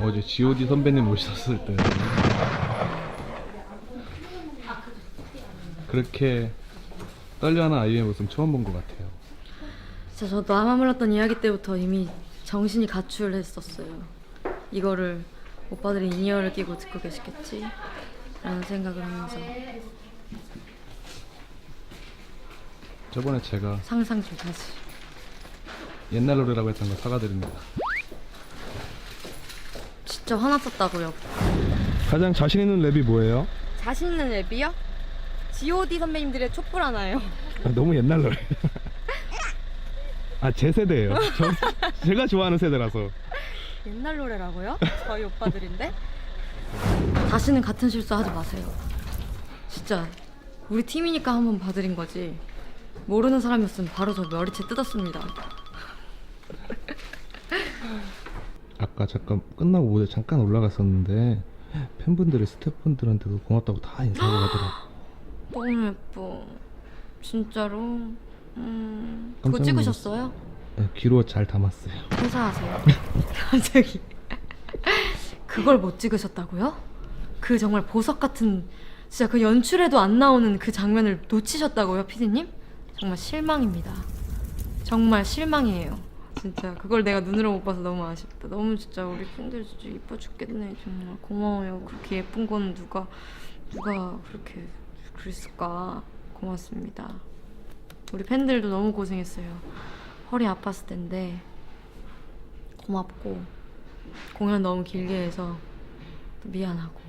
어제 G.O.D 선배님 오셨을 때 그렇게 떨려하는 아이의 모습 처음 본 것 같아요. 진짜 저도 아마 몰랐던 이야기 때부터 이미 정신이 가출했었어요. 이거를 오빠들이 인이어를 끼고 듣고 계시겠지? 라는 생각을 하면서 저번에 제가 상상 좀 다시 옛날 노래라고 했던 거 사과드립니다. 진짜 화났었다고요. 가장 자신 있는 랩이 뭐예요? 자신 있는 랩이요? G.O.D 선배님들의 촛불 하나요? 아, 너무 옛날 노래. 아 제 세대예요. 저, 제가 좋아하는 세대라서. 옛날 노래라고요? 저희 오빠들인데? 다시는 같은 실수 하지 마세요. 진짜 우리 팀이니까 한번 봐드린 거지. 모르는 사람이었으면 바로 저 머리채 뜯었습니다. 아까 잠깐 끝나고 무대 잠깐 올라갔었는데 팬분들이 스태프분들한테도 고맙다고 다 인사하고 가더라고. 너무 예뻐. 진짜로. 음. 그거 깜짝 찍으셨어요? 네, 귀로 잘 담았어요. 회사하세요. 갑자기. 그걸 못 찍으셨다고요? 그 정말 보석 같은 진짜 그 연출에도 안 나오는 그 장면을 놓치셨다고요, 피디님? 정말 실망입니다. 정말 실망이에요. 진짜 그걸 내가 눈으로 못 봐서 너무 아쉽다. 너무 진짜 우리 팬들 진짜 이뻐 죽겠네. 정말 고마워요. 그렇게 예쁜 건 누가 누가 그렇게 그랬을까? 고맙습니다. 우리 팬들도 너무 고생했어요. 허리 아팠을 텐데 고맙고 공연 너무 길게 해서 또 미안하고